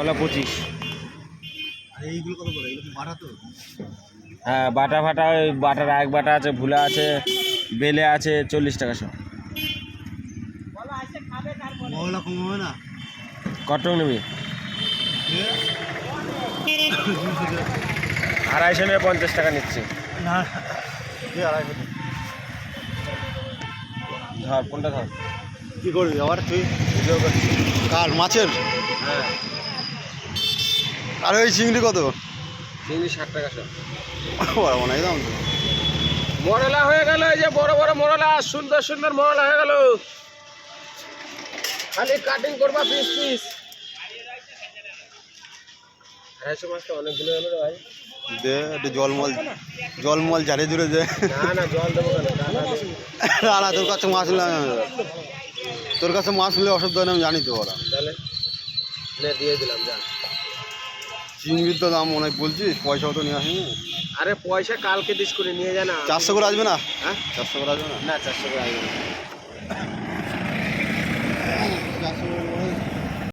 মৌলা পঁচিশ। এইগুলো কত করে? এগুলো বাটা তো? হ্যাঁ বাটা ফাটা ওই বাটার এক বাটা আছে ভুলা আছে বেলে আছে চল্লিশ টাকা সব। মহলা কম হবে না? কত নিবি? আড়াইশো নিয়ে পঞ্চাশ টাকা নিচ্ছি। না আড়াইশো ধর কোনটা ধর? কি করবি? আবার তুই? কার মাছের? হ্যাঁ। আর ওই চিংড়ি কত? চিংড়ি ষাট টাকা সব। অনেক দাম তো। মরলা হয়ে গেল এই যে বড় বড় মরলা সুন্দর সুন্দর মরলা হয়ে গেল। খালি কাটিং করবা পিস পিস আড়াইশো অনেকগুলো হলো ভাই। দে একটু জলমল জলমল ঝাড়ে জুড়ে দে। না না জল দেবো কেন? দানা না না তোর কাছে মাছ নিলে তোর কাছে মাছ নিলে অসুবিধা হয় না আমি জানি তো ওরা। তাহলে দিয়ে দিলাম যা। চিংড়ির তো দাম অনেক বলছিস পয়সাও তো নিয়ে আসেনি আরে পয়সা কালকে দিস করে নিয়ে যা না। চারশো করে আসবে না? হ্যাঁ? চারশো করে আসবে না? না চারশো করে আসবে না।